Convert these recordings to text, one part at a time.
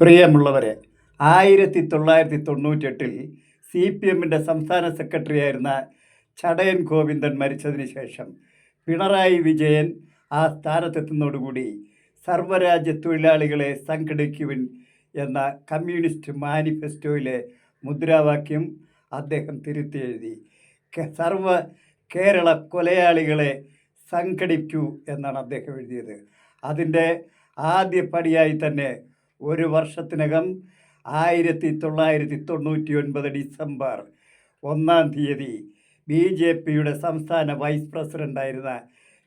പ്രിയമുള്ളവരെ ആയിരത്തി തൊള്ളായിരത്തി തൊണ്ണൂറ്റെട്ടിൽ സി പി എമ്മിന്റെ സംസ്ഥാന സെക്രട്ടറി ആയിരുന്ന ചടയൻ ഗോവിന്ദൻ മരിച്ചതിന് ശേഷം പിണറായി വിജയൻ ആ സ്ഥാനത്തെത്തുന്നതോടുകൂടി സർവരാജ്യ തൊഴിലാളികളെ സംഘടിക്കുവിൻ എന്ന കമ്മ്യൂണിസ്റ്റ് മാനിഫെസ്റ്റോയിലെ മുദ്രാവാക്യം അദ്ദേഹം തിരുത്തി എഴുതി. സർവ കേരള കൊലയാളികളെ സംഘടിക്കൂ എന്നാണ് അദ്ദേഹം എഴുതിയത്. അതിന്റെ ആദ്യ പടിയായി തന്നെ ഒരു വർഷത്തിനകം ആയിരത്തി തൊള്ളായിരത്തി തൊണ്ണൂറ്റി ഒൻപത് ഡിസംബർ ഒന്നാം തീയതി ബി ജെ പിയുടെ സംസ്ഥാന വൈസ് പ്രസിഡന്റായിരുന്ന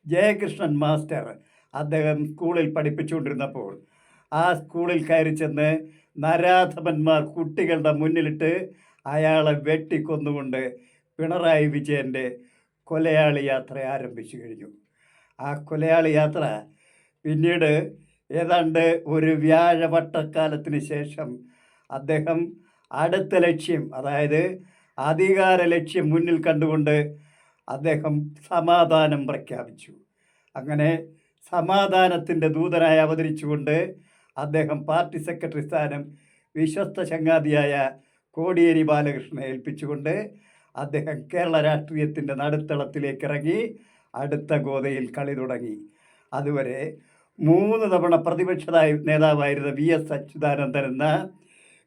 ജയകൃഷ്ണൻ മാസ്റ്റർ അദ്ദേഹം സ്കൂളിൽ പഠിപ്പിച്ചുകൊണ്ടിരുന്നപ്പോൾ ആ സ്കൂളിൽ കയറി ചെന്ന് നരാധമന്മാർ കുട്ടികളുടെ മുന്നിലിട്ട് അയാളെ വെട്ടിക്കൊന്നുകൊണ്ട് പിണറായി വിജയന്റെ കൊലയാളി യാത്ര ആരംഭിച്ചു കഴിഞ്ഞു. ആ കൊലയാളി യാത്ര പിന്നീട് ഏതാണ്ട് ഒരു വ്യാഴവട്ടക്കാലത്തിന് ശേഷം അദ്ദേഹം അടുത്ത ലക്ഷ്യം അതായത് അധികാര ലക്ഷ്യം മുന്നിൽ കണ്ടുകൊണ്ട് അദ്ദേഹം സമാധാനം പ്രഖ്യാപിച്ചു. അങ്ങനെ സമാധാനത്തിന്റെ ദൂതനായി അവതരിച്ചുകൊണ്ട് അദ്ദേഹം പാർട്ടി സെക്രട്ടറി സ്ഥാനം വിശ്വസ്ത ചങ്ങാതിയായ കോടിയേരി ബാലകൃഷ്ണനെ ഏൽപ്പിച്ചുകൊണ്ട് അദ്ദേഹം കേരള രാഷ്ട്രീയത്തിന്റെ നടുത്തളത്തിലേക്ക് ഇറങ്ങി അടുത്ത ഗോതയിൽ കളി തുടങ്ങി. അതുവരെ മൂന്ന് തവണ പ്രതിപക്ഷ നേതാവായിരുന്ന വി എസ് അച്യുതാനന്ദൻ എന്ന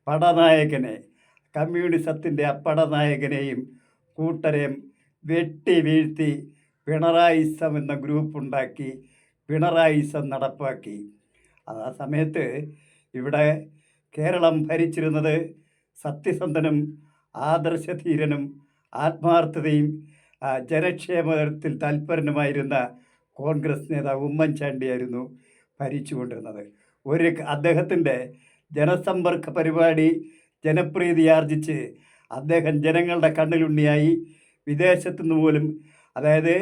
പടനായകനെ കമ്മ്യൂണിസത്തിന്റെ അപ്പടനായകനെയും കൂട്ടരെയും വെട്ടി വീഴ്ത്തി പിണറായിസം എന്ന ഗ്രൂപ്പ് ഉണ്ടാക്കി പിണറായിസം നടപ്പാക്കി. അത് ആ സമയത്ത് ഇവിടെ കേരളം ഭരിച്ചിരുന്നത് സത്യസന്ധനും ആദർശധീരനും ആത്മാർത്ഥതയും ജനക്ഷേമത്തിൽ തൽപരനുമായിരുന്ന കോൺഗ്രസ് നേതാവ് ഉമ്മൻചാണ്ടിയായിരുന്നു ഭരിച്ചുകൊണ്ടിരുന്നത്. ഒരു അദ്ദേഹത്തിന്റെ ജനസമ്പർക്ക പരിപാടി ജനപ്രീതി ആർജിച്ച് അദ്ദേഹം ജനങ്ങളുടെ കണ്ണിലുണ്ണിയായി വിദേശത്തു നിന്ന് പോലും അതായത്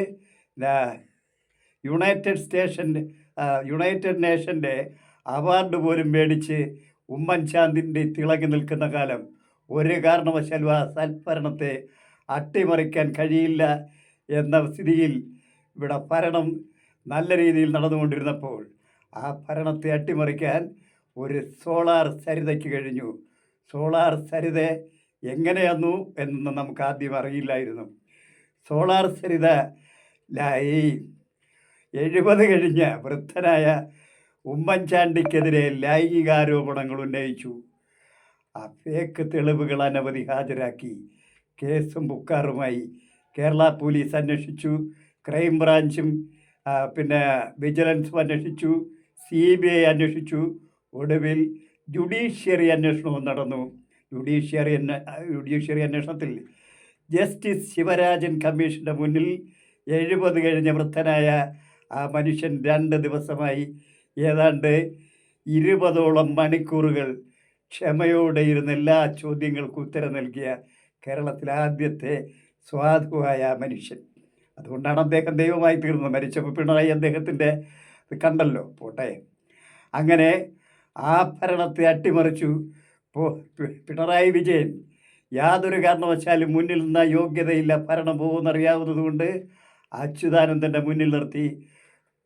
യുണൈറ്റഡ് സ്റ്റേഷൻ ആ, യുണൈറ്റഡ് നേഷന്റെ അവാർഡ് പോലും മേടിച്ച് ഉമ്മൻചാണ്ടിന്റെ തിളങ്ങി നിൽക്കുന്ന കാലം ഒരു കാരണവശാലും ആ സൽഭരണത്തെ അട്ടിമറിക്കാൻ കഴിയില്ല എന്ന സ്ഥിതിയിൽ ഇവിടെ ഭരണം നല്ല രീതിയിൽ നടന്നുകൊണ്ടിരുന്നപ്പോൾ ആ ഭരണത്തെ അട്ടിമറിക്കാൻ ഒരു സോളാർ സരിതയ്ക്ക് കഴിഞ്ഞു. സോളാർ സരിത എങ്ങനെയാന്നു എന്നൊന്നും നമുക്ക് ആദ്യം അറിയില്ലായിരുന്നു. സോളാർ സരിത ലായി എഴുപത് കഴിഞ്ഞ വൃദ്ധനായ ഉമ്മൻചാണ്ടിക്കെതിരെ ലൈംഗികാരോപണങ്ങൾ ഉന്നയിച്ചു. ആ ഫേക്ക് തെളിവുകൾ അനവധി ഹാജരാക്കി. കേസും ബുക്കാറുമായി കേരള പോലീസ് അന്വേഷിച്ചു. ക്രൈംബ്രാഞ്ചും പിന്നെ വിജിലൻസ് അന്വേഷിച്ചു സി ബി ഐ അന്വേഷിച്ചു. ഒടുവിൽ ജുഡീഷ്യറി അന്വേഷണവും നടന്നു. ജുഡീഷ്യറി ജുഡീഷ്യറി അന്വേഷണത്തിൽ ജസ്റ്റിസ് ശിവരാജൻ കമ്മീഷന്റെ മുന്നിൽ എഴുപത് കഴിഞ്ഞ വൃദ്ധനായ ആ മനുഷ്യൻ രണ്ട് ദിവസമായി. ഏതാണ്ട് ഇരുപതോളം മണിക്കൂറുകൾ ക്ഷമയോടെ ഇരുന്ന എല്ലാ ചോദ്യങ്ങൾക്കും ഉത്തരം നൽകിയ കേരളത്തിലെ ആദ്യത്തെ സ്വാധുവായ മനുഷ്യൻ. അതുകൊണ്ടാണ് അദ്ദേഹം ദൈവമായി തീർന്നത്. മരിച്ചപ്പോൾ പിണറായി അദ്ദേഹത്തിന്റെ കണ്ടല്ലോ. പോട്ടെ. അങ്ങനെ ആ ഭരണത്തെ അട്ടിമറിച്ചു. പിണറായി വിജയൻ യാതൊരു കാരണവശാലും മുന്നിൽ നിന്ന യോഗ്യതയില്ല ഭരണം പോകുമെന്നറിയാവുന്നതുകൊണ്ട് അച്യുതാനന്ദന്റെ മുന്നിൽ നിർത്തി.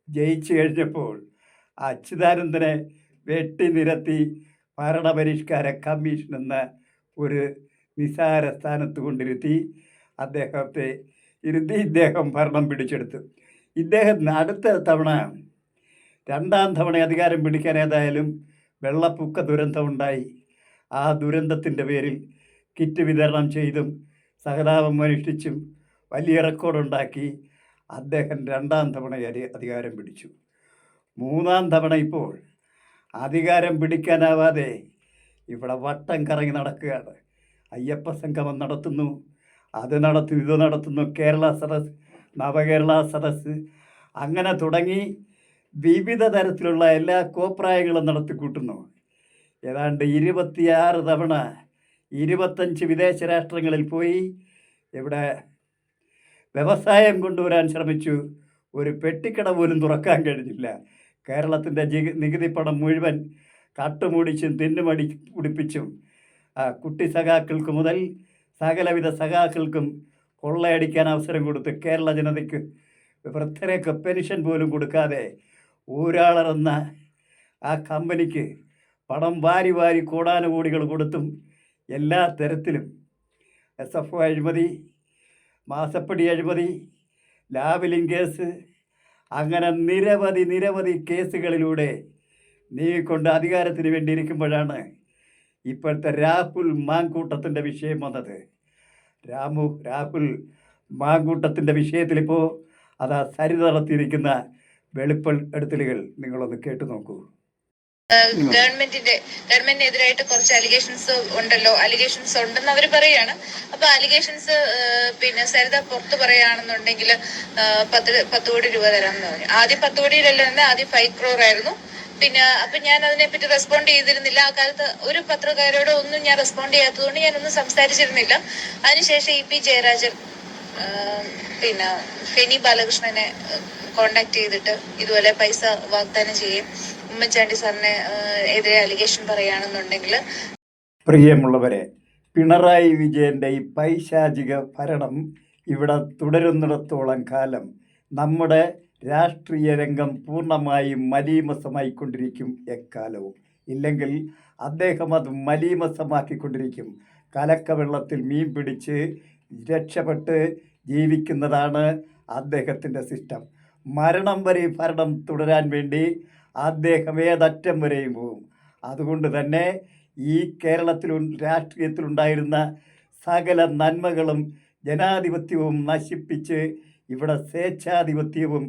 ജയിച്ചു കഴിഞ്ഞപ്പോൾ അച്യുതാനന്ദനെ വെട്ടി നിരത്തി ഭരണപരിഷ്കാര കമ്മീഷൻ എന്ന ഒരു നിസാര സ്ഥാനത്ത് കൊണ്ടിരുത്തി. അദ്ദേഹത്തെ ഇരുത്തി ഇദ്ദേഹം ഭരണം പിടിച്ചെടുത്തു. ഇദ്ദേഹത്തിന് അടുത്ത തവണ രണ്ടാം തവണ അധികാരം പിടിക്കാൻ ഏതായാലും വെള്ളപ്പൊക്ക ദുരന്തമുണ്ടായി ആ ദുരന്തത്തിന്റെ പേരിൽ കിറ്റ് വിതരണം ചെയ്തും സഹതാപം അനുഷ്ഠിച്ചും വലിയ റെക്കോർഡുണ്ടാക്കി അദ്ദേഹം രണ്ടാം തവണ അധികാരം പിടിച്ചു. മൂന്നാം തവണ ഇപ്പോൾ അധികാരം പിടിക്കാനാവാതെ ഇവിടെ വട്ടം കറങ്ങി നടക്കുകയാണ്. അയ്യപ്പ സംഗമം നടത്തുന്നു. അത് നടത്തും ഇത് നടത്തുന്നു. കേരള സദസ് നവകേരള സദസ് അങ്ങനെ തുടങ്ങി വിവിധ തരത്തിലുള്ള എല്ലാ കോപ്രായങ്ങളും നടത്തിക്കൂട്ടുന്നു. ഏതാണ്ട് ഇരുപത്തിയാറ് തവണ ഇരുപത്തഞ്ച് വിദേശ രാഷ്ട്രങ്ങളിൽ പോയി ഇവിടെ വ്യവസായം കൊണ്ടുവരാൻ ശ്രമിച്ചു. ഒരു പെട്ടിക്കട പോലും തുറക്കാൻ കഴിഞ്ഞില്ല. കേരളത്തിന്റെ നികുതി പണം മുഴുവൻ കട്ടുമുടിച്ചും തിന്നുമടി കുടിപ്പിച്ചും കുട്ടി സഖാക്കൾക്ക് മുതൽ സകലവിധ സഖാക്കൾക്കും കൊള്ളയടിക്കാൻ അവസരം കൊടുത്ത് കേരള ജനതയ്ക്ക് വൃദ്ധരേക്ക് പെൻഷൻ പോലും കൊടുക്കാതെ ഊരാളറന്ന ആ കമ്പനിക്ക് പണം വാരി വാരി കോടാനുകോടികൾ കൊടുത്തും എല്ലാ തരത്തിലും എസ് എഫ് ഒ അഴിമതി മാസപ്പടി അഴിമതി ലാബിലിംഗ് കേസ് അങ്ങനെ നിരവധി നിരവധി കേസുകളിലൂടെ നീങ്ങിക്കൊണ്ട് അധികാരത്തിന് വേണ്ടി ഇരിക്കുമ്പോഴാണ് ഇപ്പോഴത്തെ രാഹുൽ മാങ്കൂട്ടത്തിന്റെ വിഷയം വന്നത്. രാമു രാഹുൽ മാങ്കൂട്ടത്തിന്റെ വിഷയത്തിലിപ്പോൾ അതാ സരി നടത്തിയിരിക്കുന്ന വെളിപ്പെടുത്തലുകൾ നിങ്ങളൊന്ന് കേട്ടു നോക്കൂ. ഗവൺമെന്റിന്റെ ഗവൺമെന്റിനെതിരായിട്ട് കുറച്ച് അലിഗേഷൻസ് ഉണ്ടല്ലോ. അലിഗേഷൻസ് ഉണ്ടെന്ന് അവർ പറയാണ്. അപ്പൊ അലിഗേഷൻസ് പിന്നെ സരിത പുറത്ത് പറയുകയാണെന്നുണ്ടെങ്കിൽ പത്ത് പത്ത് കോടി രൂപ തരാമെന്ന് പറഞ്ഞു. ആദ്യം പത്ത് കോടിയിലല്ല ആദ്യം ഫൈവ് ക്രോർ ആയിരുന്നു. പിന്നെ അപ്പൊ ഞാൻ അതിനെപ്പറ്റി റെസ്പോണ്ട് ചെയ്തിരുന്നില്ല. ആ കാലത്ത് ഒരു പത്രക്കാരോട് ഒന്നും ഞാൻ റെസ്പോണ്ട് ചെയ്യാത്തതുകൊണ്ട് ഞാനൊന്നും സംസാരിച്ചിരുന്നില്ല. അതിനുശേഷം ഇ പി ജയരാജൻ പിന്നെ ഫെനി ബാലകൃഷ്ണനെ കോണ്ടാക്ട് ചെയ്തിട്ട് ഇതുപോലെ പൈസ വാഗ്ദാനം ചെയ്യും. ഉമ്മൻചാണ്ടി സാറിനെ എതിരെ അലിഗേഷൻ പറയുകയാണെന്നുണ്ടെങ്കിൽ. പ്രിയമുള്ളവരെ പിണറായി വിജയന്റെ ഈ പൈശാചിക ഭരണം ഇവിടെ തുടരുന്നിടത്തോളം കാലം നമ്മുടെ രാഷ്ട്രീയ രംഗം പൂർണമായും മലീമസമായിക്കൊണ്ടിരിക്കും എക്കാലവും. ഇല്ലെങ്കിൽ അദ്ദേഹം അത് മലീമസമാക്കിക്കൊണ്ടിരിക്കും. കലക്കവെള്ളത്തിൽ മീൻ പിടിച്ച് രക്ഷപ്പെട്ട് ജീവിക്കുന്നതാണ് അദ്ദേഹത്തിന്റെ സിസ്റ്റം. മരണം വരെ ഭരണം തുടരാൻ വേണ്ടി അദ്ദേഹം ഏതറ്റം വരെയും പോകും അതുകൊണ്ട് തന്നെ ഈ കേരളത്തിൽ രാഷ്ട്രീയത്തിലുണ്ടായിരുന്ന സകല നന്മകളും ജനാധിപത്യവും നശിപ്പിച്ച് ഇവിടെ സ്വേച്ഛാധിപത്യവും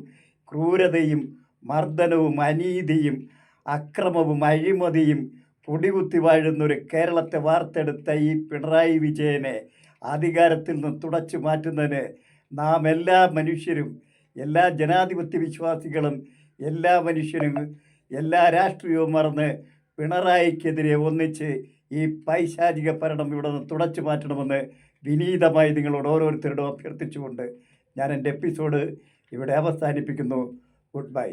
ക്രൂരതയും മർദ്ദനവും അനീതിയും അക്രമവും അഴിമതിയും പൊടികുത്തി വാഴുന്നൊരു കേരളത്തെ വാർത്തെടുത്ത ഈ പിണറായി വിജയനെ അധികാരത്തിൽ നിന്ന് തുടച്ചു മാറ്റുന്നതിന് നാം എല്ലാ മനുഷ്യരും എല്ലാ ജനാധിപത്യ വിശ്വാസികളും എല്ലാ മനുഷ്യരും എല്ലാ രാഷ്ട്രീയവും മറന്ന് പിണറായിക്കെതിരെ ഒന്നിച്ച് ഈ പൈശാചിക ഭരണം ഇവിടെ നിന്ന് തുടച്ചു മാറ്റണമെന്ന് വിനീതമായി നിങ്ങളോട് ഓരോരുത്തരോടും അഭ്യർത്ഥിച്ചുകൊണ്ട് ഞാൻ എന്റെ എപ്പിസോഡ് ഇവിടെ അവസാനിപ്പിക്കുന്നു. Good bye.